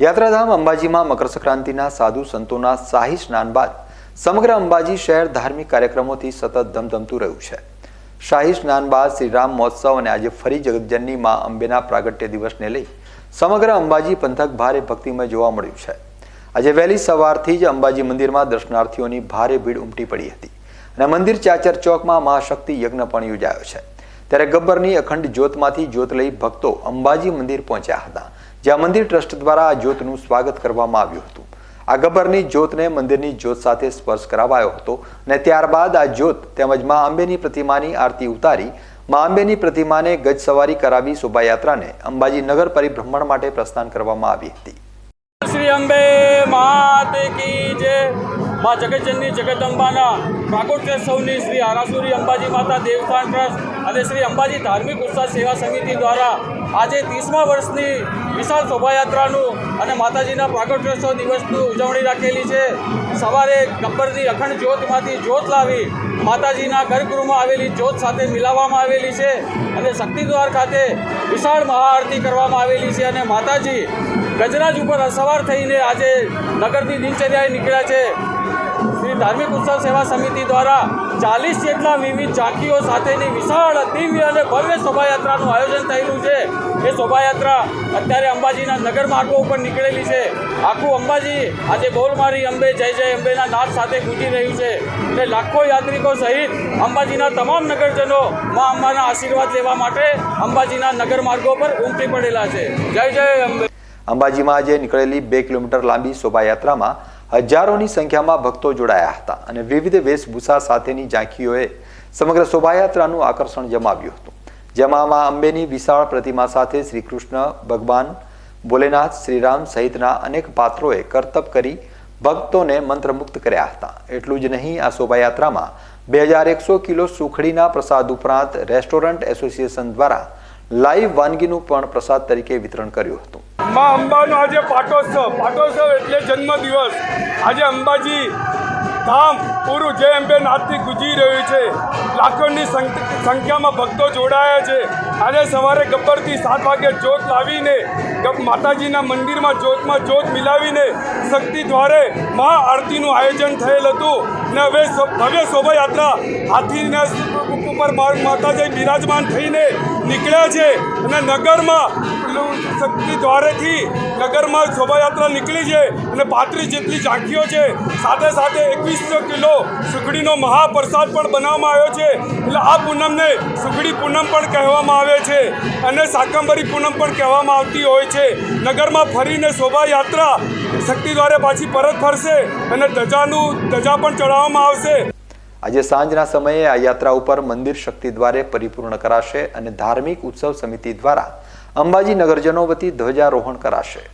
યાત્રાધામ અંબાજીમાં મકર સંક્રાંતિના સાધુ સંતોના શાહી સ્નાન બાદ સમગ્ર અંબાજી શહેર ધાર્મિક કાર્યક્રમોથી સતત ધમધમતું રહ્યું છે. શાહી સ્નાન બાદ શ્રીરામ મહોત્સવ અને આજે ફરી જગતજનની માં અંબેના પ્રાગટ્ય દિવસને લઈ સમગ્ર અંબાજી પંથક ભારે ભક્તિમય જોવા મળ્યું છે. આજે વહેલી સવારથી જ અંબાજી મંદિરમાં દર્શનાર્થીઓની ભારે ભીડ ઉમટી પડી હતી અને મંદિર ચાચર ચોકમાં મહાશક્તિ યજ્ઞ પણ યોજાયો છે. ત્યારે ગબ્બરની અખંડ જ્યોતમાંથી જ્યોત લઈ ભક્તો અંબાજી મંદિર પહોંચ્યા હતા. જ્યાં મંદિર ટ્રસ્ટ દ્વારા આ જ્યોતનું સ્વાગત કરવામાં આવ્યું હતું. આ ગબ્બરની જ્યોતને મંદિરની જ્યોત સાથે સ્પર્શ કરાવાયો હતો અને ત્યારબાદ આ જ્યોત તેમજ મા અંબેની પ્રતિમાની આરતી ઉતારી, મા અંબેની પ્રતિમાને ગજ સવારી કરાવી શોભાયાત્રાને અંબાજી નગર પરિભ્રમણ માટે પ્રસ્થાન કરવામાં આવી હતી. શ્રી અંબે માત કી જય. મા જગતજનની જગદંબાના. સૌની શ્રી આરાસુરી અંબાજી માતા દેવસ્થાન ટ્રસ્ટ. અને શ્રી અંબાજી ધાર્મિક ઉત્સાહ સેવા સમિતિ દ્વારા આજે ત્રીસમા વર્ષની વિશાળ શોભાયાત્રાનું અને માતાજીના પ્રાગટ્યોત્સવ દિવસની ઉજવણી રાખેલી છે. સવારે ગબ્બરની અખંડ જ્યોતમાંથી જ્યોત લાવી માતાજીના ગર્ભગૃહમાં આવેલી જ્યોત સાથે મિલાવવામાં આવેલી છે અને શક્તિદ્વાર ખાતે વિશાળ મહાઆરતી કરવામાં આવેલી છે અને માતાજી ગજરાજ ઉપર સવાર થઈને આજે નગરની દિનચર્યાએ નીકળ્યા છે. ધાર્મિક ઉત્સવ સેવા સમિતિ દ્વારા ચાલીસ જેટલા વિવિધ ઝાંખીઓ સાથેની વિશાળ, દિવ્ય અને ભવ્ય શોભાયાત્રાનું આયોજન થયેલું છે. એ શોભાયાત્રા અત્યારે અંબાજીના નગર માર્ગો ઉપર નીકળેલી છે. આખું અંબાજી આજે બોલમારી અંબે, જય જય અંબેના નાદ સાથે ગૂંજી રહ્યું છે. અને લાખો યાત્રિકો સહિત અંબાજીના તમામ નગરજનો મા અંબાના આશીર્વાદ લેવા માટે અંબાજીના નગર માર્ગો પર ઉમટી પડેલા છે. જય જય અંબે. અંબાજીમાં આજે નીકળેલી બે કિલોમીટર લાંબી શોભાયાત્રામાં હજારોની સંખ્યામાં ભક્તો જોડાયા હતા અને વિવિધ વેશભૂષા સાથેની ઝાંખીઓએ સમગ્ર શોભાયાત્રાનું આકર્ષણ જમાવ્યું હતું. જેમાં અંબેની વિશાળ પ્રતિમા સાથે શ્રી કૃષ્ણ ભગવાન ભોલેનાથ, શ્રીરામ સહિતના અનેક પાત્રોએ કરતબ કરી ભક્તોને મંત્રમુક્ત કર્યા હતા. એટલું જ નહીં, આ શોભાયાત્રામાં બે હજાર એકસો કિલો સુખડીના પ્રસાદ ઉપરાંત રેસ્ટોરન્ટ એસોસિએશન દ્વારા લાઈવ વાનગીનું પણ પ્રસાદ તરીકે વિતરણ કર્યું હતું. માં અંબાનો આજે પાટોત્સવ. પાટોત્સવ એટલે જન્મદિવસ. આજે અંબાજી ધામ પૂરું જય અંબે નાથથી ગુજી રહ્યું છે. લાખોની સંખ- સંખ્યામાં ભક્તો જોડાયા છે. આજે સવારે ગબ્બરથી સાત વાગે જ્યોત લાવીને માતાજીના મંદિરમાં જ્યોતમાં જ્યોત મિલાવીને શક્તિ દ્વારે મહા આરતીનું આયોજન થયેલ હતું. ને હવે ભવ્ય શોભાયાત્રા હાથીના ઉપર માતાજી બિરાજમાન થઈને નીકળ્યા છે. અને નગરમાં શક્તિ દ્વારેથી નગરમાં શોભાયાત્રા નીકળી છે અને પાંત્રીસ જેટલી ઝાંખીઓ છે. સાથે સાથે એકવીસો કિલો સુખડીનો મહાપ્રસાદ પણ બનાવવામાં આવ્યો છે. એટલે આ પૂનમને સુખડી પૂનમ પણ કહેવામાં આવે છે અને શાકંભરી પૂનમ પણ કહેવામાં આવતી હોય છે. નગરમાં ફરીને શોભાયાત્રા શક્તિ દ્વારે પાછી પરત ફરશે અને ધજાનું, ધજા પણ ચડાવવામાં આવશે. આજે સાંજના સમયે આ યાત્રા ઉપર મંદિર શક્તિ દ્વારે પરિપૂર્ણ કરાશે અને ધાર્મિક ઉત્સવ સમિતિ દ્વારા અંબાજી નગરજનો વતી ધ્વજારોહણ કરાશે.